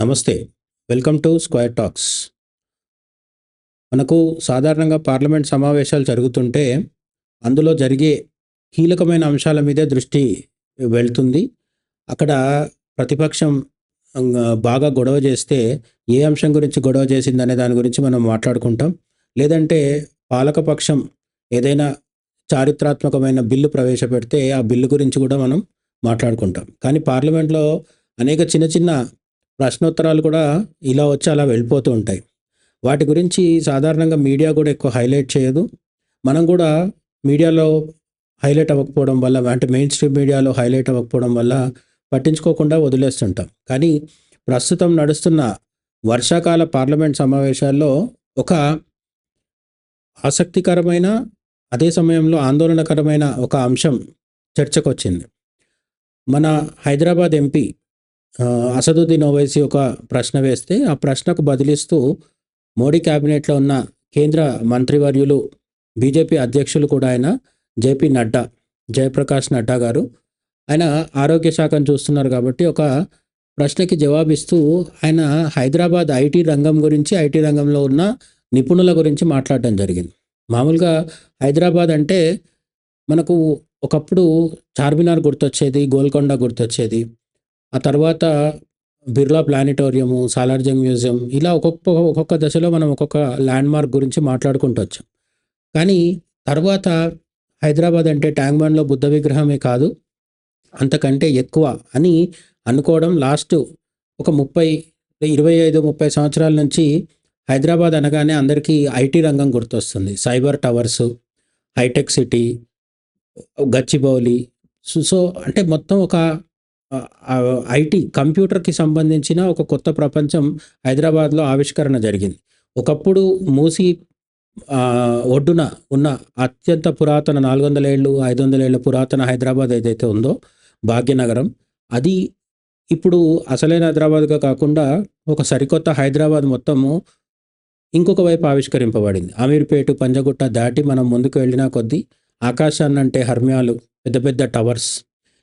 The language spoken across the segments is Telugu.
నమస్తే. Welcome to square talks. మనకు సాధారణంగా పార్లమెంట్ సమావేశాలు జరుగుతుంటే అందులో జరిగే కీలకమైన అంశాల మీదే దృష్టి వెళ్తుంది. అక్కడ ప్రతిపక్షం బాగా గొడవ చేస్తే ఏ అంశం గురించి గొడవ చేసిందనే దాని గురించి మనం మాట్లాడుకుంటాం. లేదంటే పాలకపక్షం ఏదైనా చారిత్రాత్మకమైన బిల్లు ప్రవేశపెడితే ఆ బిల్లు గురించి కూడా మనం మాట్లాడుకుంటాం. కానీ పార్లమెంట్లో అనేక చిన్న చిన్న ప్రశ్నోత్తరాలు కూడా ఇలా వచ్చి అలా వెళ్ళిపోతూ ఉంటాయి. వాటి గురించి సాధారణంగా మీడియా కూడా ఎక్కువ హైలైట్ చేయదు. మనం కూడా మీడియాలో హైలైట్ అవ్వకపోవడం వల్ల అంటే మెయిన్ స్ట్రీమ్ మీడియాలో హైలైట్ అవ్వకపోవడం వల్ల పట్టించుకోకుండా వదిలేస్తుంటాం. కానీ ప్రస్తుతం నడుస్తున్న వర్షాకాల పార్లమెంట్ సమావేశాల్లో ఒక ఆసక్తికరమైన అదే సమయంలో ఆందోళనకరమైన ఒక అంశం చర్చకు వచ్చింది మన హైదరాబాద్ ఎంపీ అసదుద్దీన్ ఓవైసీ ఒక ప్రశ్న వేస్తే ఆ ప్రశ్నకు బదిలిస్తూ మోడీ క్యాబినెట్లో ఉన్న కేంద్ర మంత్రివర్యులు బీజేపీ అధ్యక్షులు కూడా ఆయన జేపీ నడ్డా జయప్రకాష్ నడ్డా గారు. ఆయన ఆరోగ్య శాఖను చూస్తున్నారు కాబట్టి ఒక ప్రశ్నకి జవాబిస్తూ ఆయన హైదరాబాద్ ఐటీ రంగం గురించి ఐటీ రంగంలో ఉన్న నిపుణుల గురించి మాట్లాడడం జరిగింది. మామూలుగా హైదరాబాద్ అంటే మనకు ఒకప్పుడు చార్మినార్ గుర్తొచ్చేది గోల్కొండ గుర్తొచ్చేది ఆ తర్వాత బిర్లా ప్లానిటోరియము సాలార్జంగ్ మ్యూజియం ఇలా ఒక్కొక్క ఒక్కొక్క దశలో మనం ఒక్కొక్క ల్యాండ్ మార్క్ గురించి మాట్లాడుకుంటూ వచ్చాం కానీ తర్వాత హైదరాబాద్ అంటే ట్యాంక్ బండ్లో బుద్ధ విగ్రహమే కాదు అంతకంటే ఎక్కువ అని అనుకోవడం లాస్ట్ ఒక ముప్పై ఇరవై ఐదు ముప్పై సంవత్సరాల నుంచి హైదరాబాద్ అనగానే అందరికీ ఐటీ రంగం గుర్తొస్తుంది. Cyber towers hitech city Gachibowli. So so అంటే మొత్తం ఒక ఐటీ కంప్యూటర్కి సంబంధించిన ఒక కొత్త ప్రపంచం హైదరాబాద్లో ఆవిష్కరణ జరిగింది. ఒకప్పుడు మూసి ఒడ్డున ఉన్న అత్యంత పురాతన నాలుగు వందల ఏళ్ళు ఐదు వందల ఏళ్ళ పురాతన హైదరాబాద్ ఏదైతే ఉందో భాగ్యనగరం అది ఇప్పుడు అసలైన హైదరాబాద్గా కాకుండా ఒక సరికొత్త హైదరాబాద్ మొత్తము ఇంకొక వైపు ఆవిష్కరింపబడింది. అమీర్పేట పంజగుట్ట దాటి మనం ముందుకు వెళ్ళినా కొద్దీ ఆకాశాన్నంటే హర్మ్యాలు పెద్ద పెద్ద టవర్స్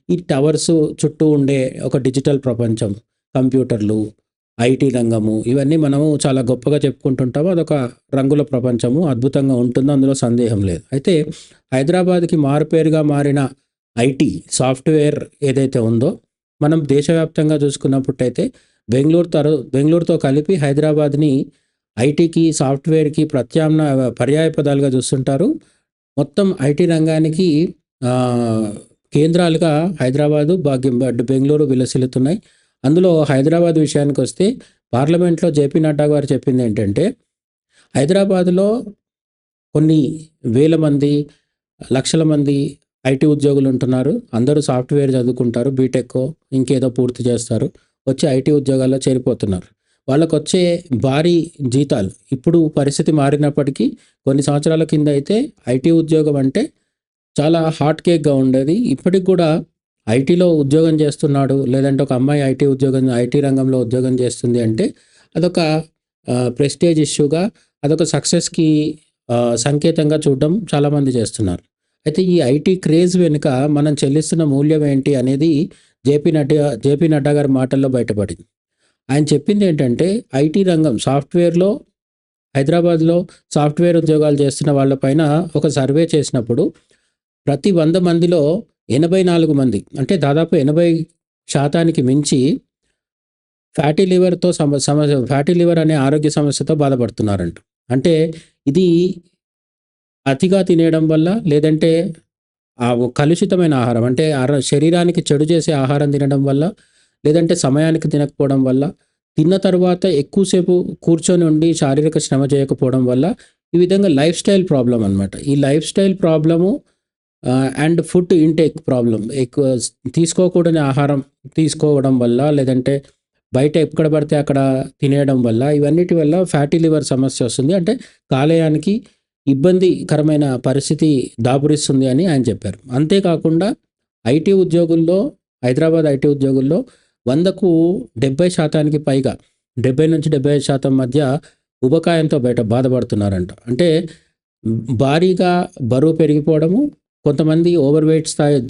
ఈ టవర్స్ చుట్టూ ఉండే ఒక డిజిటల్ ప్రపంచం కంప్యూటర్లు ఐటీ రంగము ఇవన్నీ మనము చాలా గొప్పగా చెప్పుకుంటుంటాము. అదొక రంగుల ప్రపంచము అద్భుతంగా ఉంటుంది అందులో సందేహం లేదు. అయితే హైదరాబాద్కి మారుపేరుగా మారిన ఐటీ సాఫ్ట్వేర్ ఏదైతే ఉందో మనం దేశవ్యాప్తంగా చూసుకున్నప్పుడైతే బెంగళూరు తరు బెంగళూరుతో కలిపి హైదరాబాద్ని ఐటీకి సాఫ్ట్వేర్కి ప్రత్యామ్నాయ పర్యాయ పదాలుగా చూస్తుంటారు. మొత్తం ఐటీ రంగానికి కేంద్రాలుగా హైదరాబాదు భాగ్యం బెంగళూరు విలసిల్లుతున్నాయి. అందులో హైదరాబాద్ విషయానికి వస్తే పార్లమెంట్లో జేపీ నడ్డా గారు చెప్పింది ఏంటంటే హైదరాబాద్లో కొన్ని వేల మంది లక్షల మంది ఐటీ ఉద్యోగులు ఉంటున్నారు. అందరూ సాఫ్ట్వేర్ చదువుకుంటారు బీటెక్ ఇంకేదో పూర్తి చేస్తారు వచ్చి ఐటీ ఉద్యోగాల్లో చేరిపోతున్నారు. వాళ్ళకు వచ్చే భారీ జీతాలు ఇప్పుడు పరిస్థితి మారినప్పటికీ కొన్ని సంవత్సరాల కింద అయితే ఐటీ ఉద్యోగం అంటే చాలా హాట్ కేక్గా ఉండేది. ఇప్పటికి కూడా ఐటీలో ఉద్యోగం చేస్తున్నాడు. లేదంటే ఒక అమ్మాయి ఐటీ ఉద్యోగం ఐటీ రంగంలో ఉద్యోగం చేస్తుంది అంటే అదొక ప్రెస్టేజ్ ఇష్యూగా అదొక సక్సెస్కి సంకేతంగా చూడడం చాలామంది చేస్తున్నారు. అయితే ఈ ఐటీ క్రేజ్ వెనుక మనం చెల్లిస్తున్న మూల్యం ఏంటి అనేది జేపీ నడ్డా జేపీ నడ్డా గారి మాటల్లో బయటపడింది. ఆయన చెప్పింది ఏంటంటే ఐటీ రంగం సాఫ్ట్వేర్లో హైదరాబాద్లో సాఫ్ట్వేర్ ఉద్యోగాలు చేస్తున్న వాళ్ళపైన ఒక సర్వే చేసినప్పుడు ప్రతి వంద మందిలో ఎనభై నాలుగు మంది అంటే దాదాపు ఎనభై శాతానికి మించి ఫ్యాటీ లివర్తో సమ సమస్య ఫ్యాటీ లివర్ అనే ఆరోగ్య సమస్యతో బాధపడుతున్నారంట. అంటే ఇది అతిగా తినేయడం వల్ల లేదంటే ఆ కలుషితమైన ఆహారం అంటే శరీరానికి చెడు చేసే ఆహారం తినడం వల్ల లేదంటే సమయానికి తినకపోవడం వల్ల తిన్న తర్వాత ఎక్కువసేపు కూర్చొని ఉండి శారీరక శ్రమ చేయకపోవడం వల్ల ఈ విధంగా లైఫ్ స్టైల్ ప్రాబ్లం అనమాట ఈ life style problem and food intake problem ఎక్కువ తీసుకోకూడని ఆహారం తీసుకోవడం వల్ల లేదంటే బయట ఎక్కడ పడితే అక్కడ తినేయడం వల్ల ఇవన్నిటి వల్ల ఫ్యాటీ లివర్ సమస్య వస్తుంది. అంటే కాలేయానికి ఇబ్బందికరమైన పరిస్థితి దాపురిస్తుంది అని ఆయన చెప్పారు. అంతేకాకుండా ఐటీ ఉద్యోగుల్లో హైదరాబాద్ ఐటీ ఉద్యోగుల్లో వందకు డెబ్బై శాతానికి పైగా డెబ్బై నుంచి డెబ్బై ఐదు శాతం మధ్య ఉబకాయంతో బయట బాధపడుతున్నారంట. అంటే భారీగా బరువు పెరిగిపోవడము కొంతమంది ఓవర్ వెయిట్ స్థాయి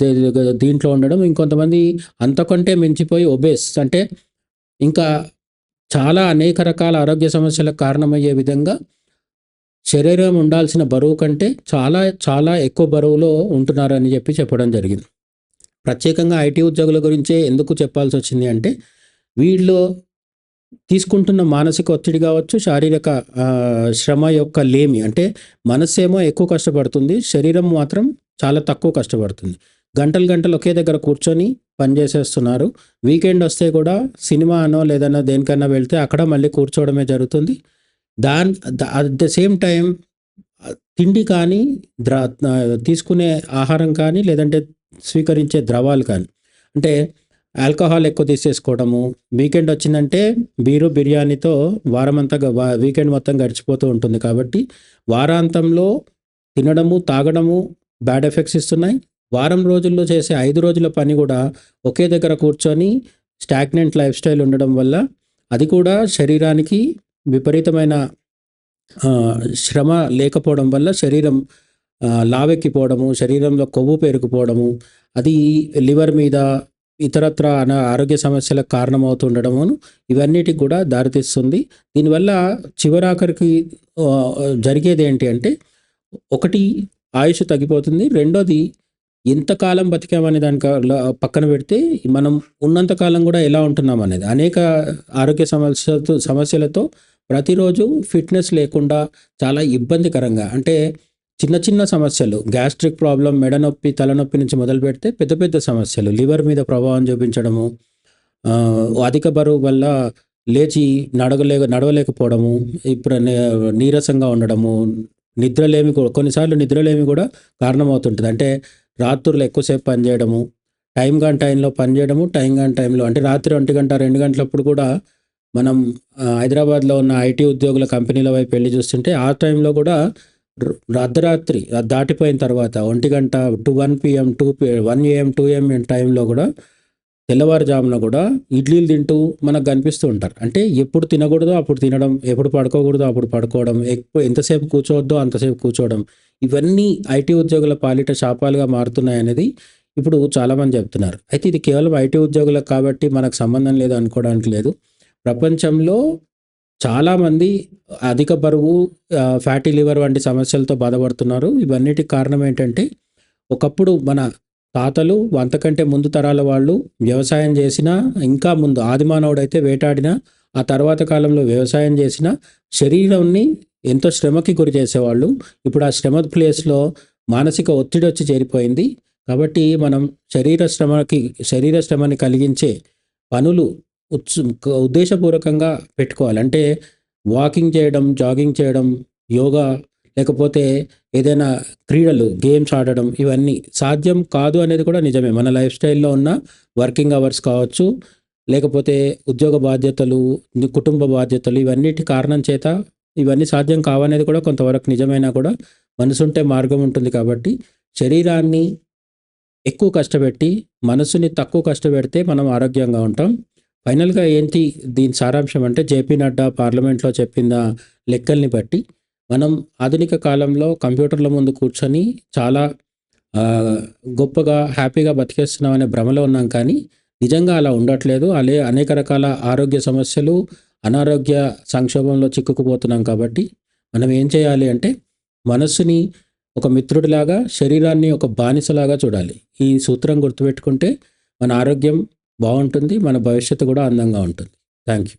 దీంట్లో ఉండడం ఇంకొంతమంది అంతకంటే మించిపోయి ఒబేస్ అంటే ఇంకా చాలా అనేక రకాల ఆరోగ్య సమస్యలకు కారణమయ్యే విధంగా శరీరం ఉండాల్సిన బరువు కంటే చాలా చాలా ఎక్కువ బరువులో ఉంటున్నారని చెప్పి చెప్పడం జరిగింది. ప్రత్యేకంగా ఐటీ ఉద్యోగుల గురించే ఎందుకు చెప్పాల్సి వచ్చింది అంటే వీళ్ళు తీసుకుంటున్న మానసిక ఒత్తిడి కావచ్చు శారీరక శ్రమ యొక్క లేమి అంటే మనస్సేమో ఎక్కువ కష్టపడుతుంది శరీరం మాత్రం చాలా తక్కువ కష్టపడుతుంది. గంటలు గంటలు ఒకే దగ్గర కూర్చొని పనిచేసేస్తున్నారు వీకెండ్ వస్తే కూడా సినిమా అనో లేదన్నా దేనికన్నా వెళ్తే అక్కడ మళ్ళీ కూర్చోవడమే జరుగుతుంది. దాని అట్ ద సేమ్ టైం తిండి కానీ ద్ర తీసుకునే ఆహారం కానీ లేదంటే స్వీకరించే ద్రవాలు కానీ అంటే ఆల్కహాల్ ఎక్కువ తీసేసుకోవడము వీకెండ్ వచ్చిందంటే బీరు బిర్యానీతో వారమంతా వీకెండ్ మొత్తం గడిచిపోతూ ఉంటుంది కాబట్టి వారాంతంలో తినడము తాగడము బ్యాడ్ ఎఫెక్ట్స్ ఇస్తున్నాయి. వారం రోజుల్లో చేసే ఐదు రోజుల పని కూడా ఒకే దగ్గర కూర్చొని స్టాగ్నెంట్ లైఫ్ స్టైల్ ఉండడం వల్ల అది కూడా శరీరానికి విపరీతమైన శ్రమ లేకపోవడం వల్ల శరీరం లావెక్కిపోవడము శరీరంలో కొవ్వు పేరుకుపోవడము అది లివర్ మీద ఇతరత్ర అన ఆరోగ్య సమస్యలకు కారణమవుతుండడము ఇవన్నిటికి కూడా దారితీస్తుంది. దీనివల్ల చివరాఖరికి జరిగేది ఏంటి అంటే ఒకటి ఆయుష్ తగ్గిపోతుంది. రెండోది ఎంతకాలం బతికామనే దాని పక్కన పెడితే మనం ఉన్నంతకాలం కూడా ఎలా ఉంటున్నాం అనేది అనేక ఆరోగ్య సమస్యలతో సమస్యలతో ప్రతిరోజు ఫిట్నెస్ లేకుండా చాలా ఇబ్బందికరంగా అంటే చిన్న చిన్న సమస్యలు గ్యాస్ట్రిక్ ప్రాబ్లం మెడ నొప్పి తలనొప్పి నుంచి మొదలు పెడితే పెద్ద పెద్ద సమస్యలు లివర్ మీద ప్రభావం చూపించడము అధిక బరువు వల్ల లేచి నడవలేక నడవలేకపోవడము ఇప్పుడు నే- నీరసంగా ఉండడము నిద్రలేమి కూడా కొన్నిసార్లు నిద్రలేమి కూడా కారణమవుతుంటుంది. అంటే రాత్రులు ఎక్కువసేపు పనిచేయడము టైం కాని టైంలో పనిచేయడము టైం కాని టైంలో అంటే రాత్రి ఒంటి గంట రెండు గంటలప్పుడు కూడా మనం హైదరాబాద్లో ఉన్న ఐటీ ఉద్యోగుల కంపెనీల వైపు వెళ్ళి చూస్తుంటే ఆ టైంలో కూడా అర్ధరాత్రి దాటిపోయిన తర్వాత ఒంటి గంట two one PM two P one AM two AM టైంలో కూడా తెల్లవారుజామున కూడా ఇడ్లీలు తింటూ మనకు కనిపిస్తూ ఉంటారు. అంటే ఎప్పుడు తినకూడదో అప్పుడు తినడం ఎప్పుడు పడుకోకూడదో అప్పుడు పడుకోవడం ఎక్కువ ఎంతసేపు కూర్చోవద్దో అంతసేపు కూర్చోవడం ఇవన్నీ ఐటీ ఉద్యోగుల పాలిట శాపాలుగా మారుతున్నాయనేది ఇప్పుడు చాలామంది చెప్తున్నారు. అయితే ఇది కేవలం ఐటీ ఉద్యోగులకు కాబట్టి మనకు సంబంధం లేదు అనుకోవడానికి లేదు. ప్రపంచంలో చాలామంది అధిక బరువు ఫ్యాటీ లివర్ వంటి సమస్యలతో బాధపడుతున్నారు. ఇవన్నిటికి కారణం ఏంటంటే ఒకప్పుడు మన తాతలు అంతకంటే ముందు తరాల వాళ్ళు వ్యవసాయం చేసినా ఇంకా ముందు ఆదిమానవుడైతే వేటాడినా ఆ తర్వాత కాలంలో వ్యవసాయం చేసిన శరీరాన్ని ఎంతో శ్రమకి గురి చేసేవాళ్ళు. ఇప్పుడు ఆ శ్రమ ప్లేస్లో మానసిక ఒత్తిడి వచ్చి చేరిపోయింది. కాబట్టి మనం శరీర శ్రమకి శరీర శ్రమని కలిగించే పనులు ఉత్సు ఉద్దేశపూర్వకంగా పెట్టుకోవాలి. అంటే వాకింగ్ చేయడం జాగింగ్ చేయడం యోగా లేకపోతే ఏదైనా క్రీడలు గేమ్స్ ఆడడం ఇవన్నీ సాధ్యం కాదు అనేది కూడా నిజమే. మన లైఫ్ స్టైల్లో ఉన్న వర్కింగ్ అవర్స్ కావచ్చు లేకపోతే ఉద్యోగ బాధ్యతలు కుటుంబ బాధ్యతలు ఇవన్నిటి కారణం చేత ఇవన్నీ సాధ్యం కావనేది కూడా కొంతవరకు నిజమైనా కూడా మనసుంటే మార్గం ఉంటుంది కాబట్టి శరీరాన్ని ఎక్కువ కష్టపెట్టి మనసుని తక్కువ కష్టపెడితే మనం ఆరోగ్యంగా ఉంటాం. ఫైనల్గా ఏంటి దీని సారాంశం అంటే జేపీ నడ్డా పార్లమెంట్లో చెప్పిన లెక్కల్ని బట్టి మనం ఆధునిక కాలంలో కంప్యూటర్ల ముందు కూర్చొని చాలా గొప్పగా హ్యాపీగా బతికేస్తున్నాం అనే భ్రమలో ఉన్నాం కానీ నిజంగా అలా ఉండట్లేదు. అలే అనేక రకాల ఆరోగ్య సమస్యలు అనారోగ్య సంక్షోభంలో చిక్కుకుపోతున్నాం కాబట్టి మనం ఏం చేయాలి అంటే మనస్సుని ఒక మిత్రుడిలాగా శరీరాన్ని ఒక బానిసలాగా చూడాలి. ఈ సూత్రం గుర్తుపెట్టుకుంటే మన ఆరోగ్యం బాగుంటుంది మన భవిష్యత్తు కూడా అందంగా ఉంటుంది. Thank you